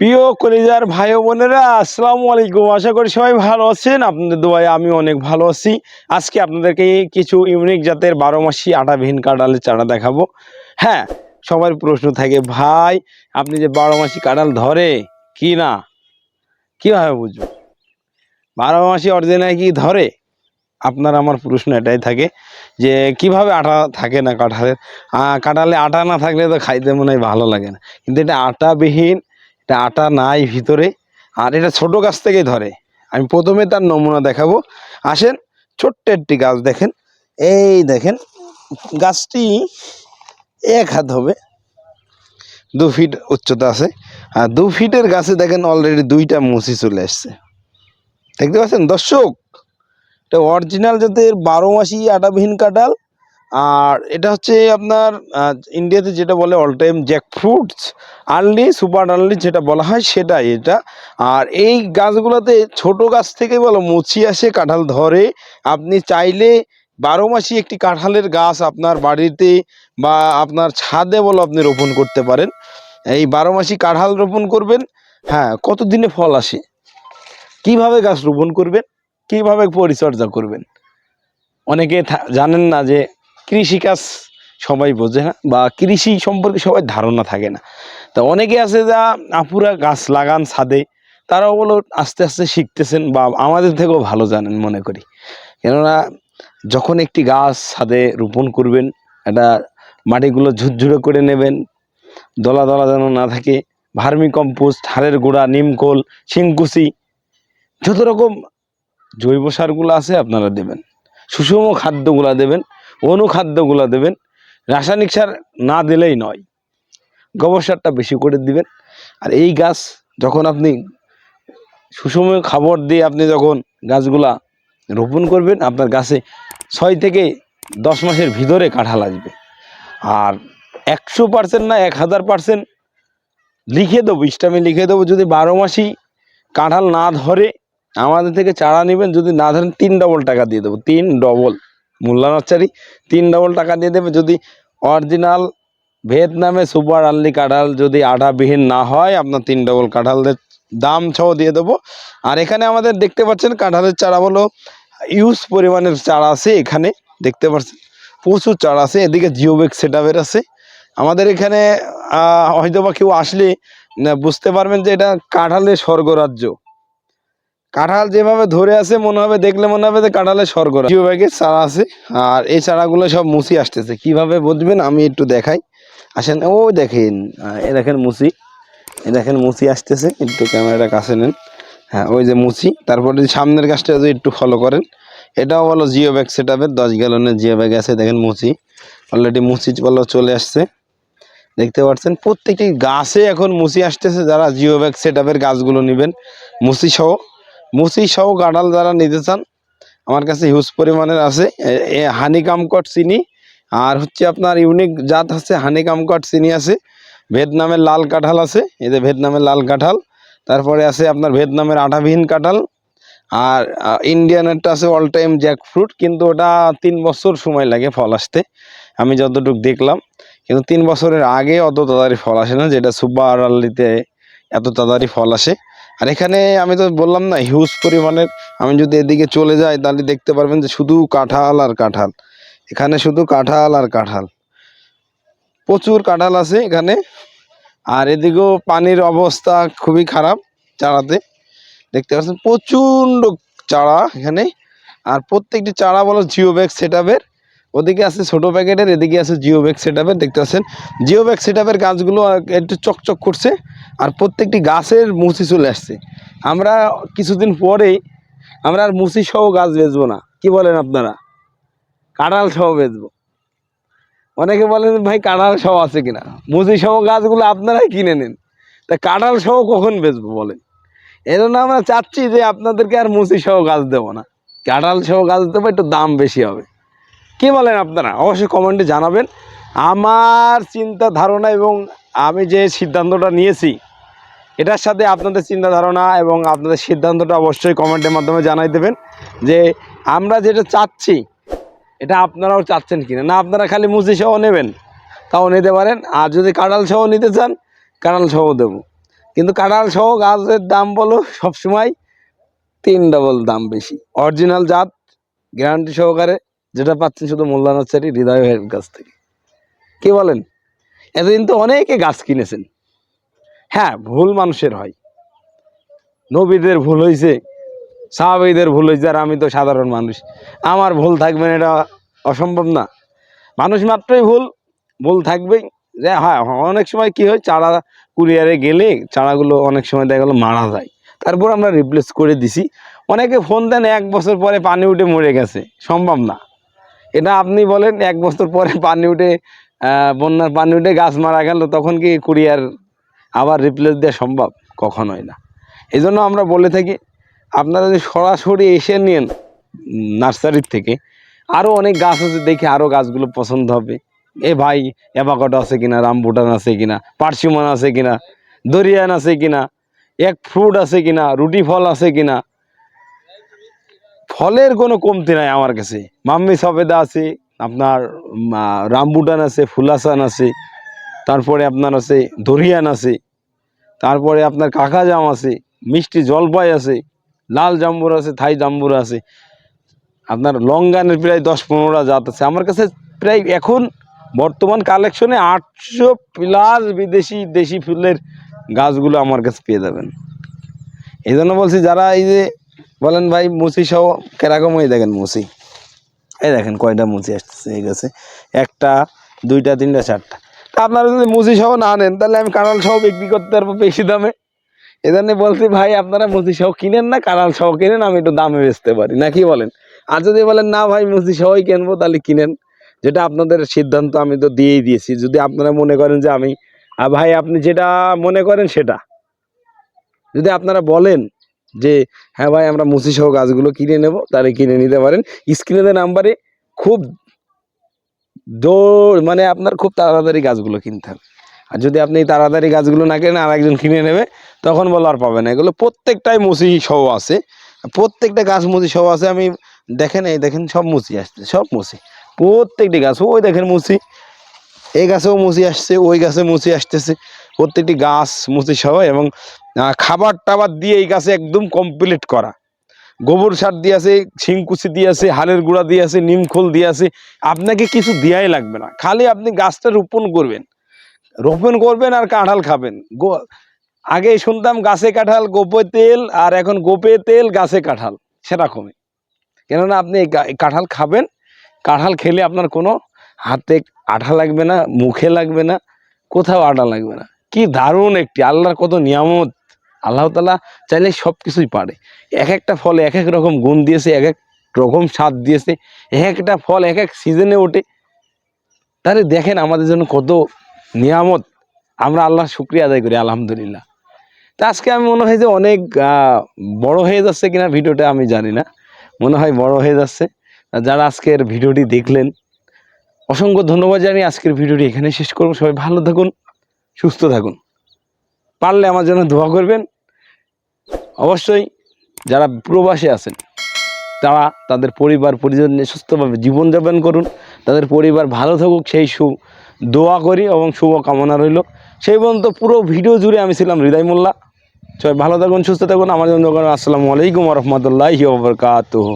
প্রিয় কলিজার ভাই বোনেরা, আসসালামু আলাইকুম। আশা করি সবাই ভালো আছেন। আপনাদের দোয়ায় আমি অনেক ভালো আছি। আজকে আপনাদেরকে কিছু ইউনিক জাতের বারো মাসি আটাবিহীন কাঁঠালের চারা দেখাবো। হ্যাঁ সবার প্রশ্ন থাকে, ভাই, আপনি যে বারো মাসি কাঁঠাল ধরে, কি না? কীভাবে বুঝব? বারো মাসি অরিজিনাল কি ধরে? আপনার আমার প্রশ্ন এটাই থাকে যে, কীভাবে আটা থাকে না কাঁঠালের? কাঁঠালে আটা না থাকলে তো খাইতে মনে হয় ভালো লাগে না। কিন্তু এটা আটাবিহীন এটা আটা নাই ভিতরে, আর এটা ছোট গাছ থেকেই ধরে। আমি প্রথমে তার নমুনা দেখাবো। আসেন, ছোট্ট একটি গাছ দেখেন। এই দেখেন, গাছটি এক হাত হবে, দু ফিট উচ্চতা আছে। আর দু ফিটের গাছে দেখেন অলরেডি দুইটা মুসি চলে আসছে। দেখতে পাচ্ছেন? দর্শক, এটা অরিজিনাল জাতের বারো মাসি আটাবিহীন কাঁঠাল। আর এটা হচ্ছে আপনার ইন্ডিয়াতে যেটা বলে all time jackfruits early super early যেটা বলা হয় সেটাই এটা। আর এই গাছগুলোতে ছোট গাছ থেকে বলো মুচি আসে, কাঁঠাল ধরে। আপনি চাইলে বারো মাসি একটি কাঁঠালের গাছ আপনার বাড়িতে বা আপনার ছাদে বলো আপনি রোপণ করতে পারেন। এই বারো মাসি কাঁঠাল রোপণ করবেন। হ্যাঁ কত দিনে ফল আসে? কীভাবে গাছ রোপণ করবেন? কীভাবে পরিচর্যা করবেন? অনেকে জানেন না যে কৃষিকাজ সবাই বোঝে না বা কৃষি সম্পর্কে সবাই ধারণা থাকে না। তা অনেকে আছে যা আপুরা গাছ লাগান ছাদে, তারাও বলো আস্তে আস্তে শিখতেছেন বা আমাদের থেকেও ভালো জানেন মনে করি। কেননা যখন একটি গাছ ছাদে রোপণ করবেন এটা মাটিগুলো ঝুরঝুরে করে নেবেন, দলা দলা যেন না থাকে, ভার্মি কম্পোস্ট, হাড়ের গুঁড়া, নিমকোল, শিংকুচি, যত রকম জৈব সারগুলো আছে আপনারা দেবেন, সুষম খাদ্যগুলা দেবেন অনুখাদ্যগুলা দেবেন। রাসায়নিক সার না দিলেই নয়। গোবর সারটা বেশি করে দিবেন। আর এই গাছ যখন আপনি সুষম খাবার দিয়ে আপনি যখন গাছগুলা রোপণ করবেন, আপনার গাছে ছয় থেকে দশ মাসের ভিতরে কাঁঠাল আসবে। আর একশো পার্সেন্ট না এক হাজার পার্সেন্ট লিখে দেবো ইস্টামে লিখে দেবো, যদি বারো মাসই কাঁঠাল না ধরে আমাদের থেকে চারা নেবেন, যদি না ধরেন তিন ডবল টাকা দিয়ে দেবো, তিন ডবল মূল্যানাচারি তিন ডবল টাকা দিয়ে দেবে। যদি অরিজিনাল ভিয়েতনামে সুপার আর্লি কাঁঠাল যদি আটাবিহীন না হয়, আপনার তিন ডবল কাঁঠালের দাম সহ দিয়ে দেবো। আর এখানে আমাদের দেখতে পাচ্ছেন, কাঁঠালের চারা বলো ইউজ পরিমাণের চারা আছে এখানে, দেখতে পাচ্ছেন। প্রচুর চারা আছে, এদিকে জিওবেক সেট আছে। আমাদের এখানে হয়তো বা কেউ আসলে বুঝতে পারবেন যে এটা কাঁঠালের স্বর্গরাজ্য। কাঁঠাল যেভাবে ধরে আছে, মনে হবে, দেখলে মনে হবে যে কাঁঠালের স্বর্গরাজ্য জিও ব্যাগের চারা আছে, আর এই চারাগুলো সব মুসি আসতেছে। কীভাবে বুঝবেন? আমি একটু দেখাই। আসেন, ও দেখেন এ দেখেন মুসি এ দেখেন মুসি আসতেছে, একটু ক্যামেরাটা কাছে নেন। হ্যাঁ ওই যে মুসি তারপরে সামনের গাছটা যদি একটু ফলো করেন, এটাও বলো জিও ব্যাগ সেট আপের দশ গ্যালনের জিও ব্যাগ আছে, দেখেন মুসি অলরেডি মুসি বলো চলে আসছে। দেখতে পাচ্ছেন, প্রত্যেকটি গাছে এখন মুসি আসতেছে, যারা জিও ব্যাগ সেট আপের গাছগুলো নেবেন মুসি সহ। মুসি সহ কাঁঠাল যারা নিতে চান, আমার কাছে হিউজ পরিমাণের আছে। এ- এ হানি কামকট চিনি, আর হচ্ছে আপনার ইউনিক জাত আছে হানি কামকট চিনি আছে। ভিয়েতনামের লাল কাঁঠাল আছে, এই যে ভিয়েতনামের লাল কাঁঠাল। তারপরে আছে আপনার ভিয়েতনামের আঠাবিহীন কাঁঠাল। আর ইন্ডিয়ানেরটা আছে অল টাইম জ্যাক ফ্রুট কিন্তু ওটা তিন বছর সময় লাগে ফল আসতে। আমি যতটুকু দেখলাম, কিন্তু তিন বছরের আগে অত তাড়াতাড়ি ফল আসে না, যেটা সুপার আর্লিতে এত তাড়াতাড়ি ফল আসে। আর এখানে আমি তো বললাম না হিউজ পরিমাণের, আমি যদি এদিকে চলে যাই তাহলে দেখতে পারবেন যে শুধু কাঁঠাল আর কাঁঠাল। এখানে শুধু কাঁঠাল আর কাঁঠাল। প্রচুর কাঁঠাল আছে এখানে। আর এদিকেও পানির অবস্থা খুবই খারাপ চারাতে। দেখতে পাচ্ছেন প্রচণ্ড চারা এখানে। আর প্রত্যেকটি চারা বলো জিও ব্যাগ সেট ওদিকে আছে ছোট প্যাকেটের, এদিকে আছে জিও ব্যাগ সেট দেখতে পাচ্ছেন? জিও ব্যাগ সেট গাছগুলো একটু চকচক করছে আর প্রত্যেকটি গাছের মুচি চলে আসছে। আমরা কিছুদিন পরেই আমরা আর মুচি সহ গাছ বেচবো না। কি বলেন আপনারা? কাঁঠাল সহ বেচবো। অনেকে বলেন, ভাই, কাঁঠাল সহ আছে কিনা? মুচি সহ গাছগুলো আপনারাই কিনে নেন। তা কাঁঠাল সহ কখন বেচবো বলেন? এই জন্য আমরা চাচ্ছি যে আপনাদেরকে আর মুচি সহ গাছ দেবো না। কাঁঠাল সহ গাছ দেবো, একটু দাম বেশি হবে। কি বলেন আপনারা? অবশ্যই কমেন্টে জানাবেন। আমার চিন্তা ধারণা এবং আমি যে সিদ্ধান্তটা নিয়েছি, এটার সাথে আপনাদের চিন্তা ধারণা এবং আপনাদের সিদ্ধান্তটা অবশ্যই কমেন্টের মাধ্যমে জানাই দেবেন যে আমরা যেটা চাচ্ছি, এটা আপনারাও চাচ্ছেন কিনা? না, আপনারা খালি মুচি সহ নেবেন, তাও নিতে পারেন। আর যদি কাঁঠাল সহ নিতে চান, কাঁঠাল সহ দেবো। কিন্তু কাঁঠাল সহ গাছের দাম বলো, সবসময় তিন ডবল দাম বেশি। অরিজিনাল জাত গ্যারান্টি সহকারে। যেটা পাচ্ছেন শুধু মোল্লা নার্সারি হৃদয় ভাইয়ের কাছ থেকে। কে বলেন? এতদিন তো অনেকে গাছ কিনেছেন। হ্যাঁ ভুল মানুষের হয়। নবীদের ভুল হয়েছে সাহাবিদের ভুল হয়েছে আর আমি তো সাধারণ মানুষ। আমার ভুল থাকবে না, এটা অসম্ভব না। মানুষ মাত্রই ভুল ভুল থাকবেই। যে হ্যাঁ অনেক সময় কি হয়, চারা কুরিয়ারে গেলে চারাগুলো অনেক সময় দেখা গেলো মারা যায়। তারপর আমরা রিপ্লেস করে দিছি। অনেকে ফোন দেন, এক বছর পরে পানি উঠে মরে গেছে। সম্ভব না। এটা আপনি বলেন, এক বছর পরে পানি উঠে বন্যার পানি উঠে গাছ মারা গেল, তখন কি কুরিয়ার আবার রিপ্লেস দেওয়া সম্ভব? কখনোই না। এই জন্য আমরা বলে থাকি, আপনারা যদি সরাসরি এসে নিন নার্সারির থেকে আরও অনেক গাছ আছে, দেখে আরও গাছগুলো পছন্দ হবে। এ ভাই অ্যাভাকাডো আছে কিনা রামবুটান আছে কিনা পার্সিমন আছে কিনা দরিয়ান আছে কিনা এক ফ্রুট আছে কিনা, রুটি ফল আছে কিনা ফলের কোনো কমতি নাই আমার কাছে। মাম্মি সবেদা আছে, আপনার রামবুটান আছে, ফুলাসান আছে, তারপরে আপনার আছে, দরিয়ান আছে, তারপরে আপনার কাকা জাম আছে, মিষ্টি জলপাই আছে, লাল জাম্বুর আছে, থাই জাম্বুর আছে, আপনার লঙ্গানের প্রায় দশ পনেরোটা জাত আছে। আমার কাছে প্রায় এখন বর্তমান কালেকশনে আটশো প্লাস বিদেশি, দেশি ফুলের গাছগুলো আমার কাছে পেয়ে যাবেন। এই জন্য বলছি, যারা এই যে বলেন ভাই মুসি সহ কেরকম হয়ে দেখেন মুসি? এই দেখেন কয়টা মুচি আসতেছে এই গাছে। একটা দুইটা তিনটা চারটা। আপনারা যদি মুচি সহ না নেন তাহলে আমি কাঁড়াল সহ বিক্রি করতে পারব বেশি দামে। এই জন্য বলছি ভাই আপনারা মুচি সহ কিনেন না কাঁড়াল সহ কিনেন আমি একটু দামে বেচতে পারি। নাকি বলেন? আর যদি বলেন না ভাই মুচি সহই কিনবো তাহলে কিনেন। যেটা আপনাদের সিদ্ধান্ত আমি তো দিয়েই দিয়েছি। যদি আপনারা মনে করেন যে আমি আহ, ভাই আপনি যেটা মনে করেন সেটা। যদি আপনারা বলেন যে হ্যাঁ ভাই, আমরা মুচি সহ গাছগুলো কিনে নেব, তাহলে কিনে নিতে পারেন। স্ক্রিনে নাম্বারে খুব দৌড় মানে আপনার খুব তাড়াতাড়ি গাছগুলো কিনতে হবে। আর যদি আপনি তাড়াতাড়ি গাছগুলো না কেনেন, আর একজন কিনে নেবে, তখন বলো আর পাবে না। এগুলো প্রত্যেকটাই মুচি সহ আছে। প্রত্যেকটা গাছ মুচি সহ আছে। আমি দেখেন এই, দেখেন সব মুচি আসছে, সব মুচি প্রত্যেকটি গাছ, ওই দেখেন মুচি এই গাছেও মুচি আসছে, ওই গাছে মুচি আসতেছে। প্রত্যেকটি গাছ মুচি সহ এবং খাবার টাবার দিয়ে এই গাছে একদম কমপ্লিট করা। গোবর সার দিয়ে আছে শিংকুচি দিয়ে আছে হালের গুঁড়া দিয়ে আছে নিমখোল দিয়ে আছে, আপনাকে কিছু দেওয়াই লাগবে না। খালি আপনি গাছটা রোপণ করবেন। রোপণ করবেন আর কাঁঠাল খাবেন। গো, আগে শুনতাম গাছে কাঁঠাল, গোপে তেল, আর এখন গোপে তেল, গাছে কাঁঠাল, সেরকমই। কেননা আপনি কাঁঠাল খাবেন। কাঁঠাল খেলে আপনার কোনো হাতে আঠা লাগবে না, মুখে লাগবে না, কোথাও আঠা লাগবে না। কি দারুণ একটি, আল্লাহর কত নিয়ামত। আল্লাহ তালা চাইলে সব কিছুই পারে। এক একটা ফলে এক এক রকম গুণ দিয়েছে এক এক রকম স্বাদ দিয়েছে এক একটা ফল এক এক সিজনে ওঠে। তাহলে দেখেন আমাদের জন্য কত নিয়ামত। আমরা আল্লাহর শুক্রিয়া আদায় করি, আলহামদুলিল্লাহ। তা আজকে আমি মনে হয় যে অনেক বড় হয়ে যাচ্ছে কিনা ভিডিওটা আমি জানি না। মনে হয় বড় হয়ে যাচ্ছে। যারা আজকের ভিডিওটি দেখলেন, অসংখ্য ধন্যবাদ জানিয়ে আজকের ভিডিওটি এখানে শেষ করব। সবাই ভালো থাকুন। সুস্থ থাকুন। পারলে আমার জন্য দোয়া করবেন। অবশ্যই যারা প্রবাসে আছেন, তারা তাদের পরিবার, পরিজন নিয়ে সুস্থভাবে জীবনযাপন করুন। তাদের পরিবার ভালো থাকুক, সেই সু দোয়া করি এবং শুভ কামনা রইল। সেই পর্যন্ত পুরো ভিডিও জুড়ে আমি ছিলাম হৃদয় মোল্লা। সবাই ভালো থাকুন, সুস্থ থাকুন। আমার জন্য আসসালামু আলাইকুম রহমতুল্লাহি ওবরকাতুহ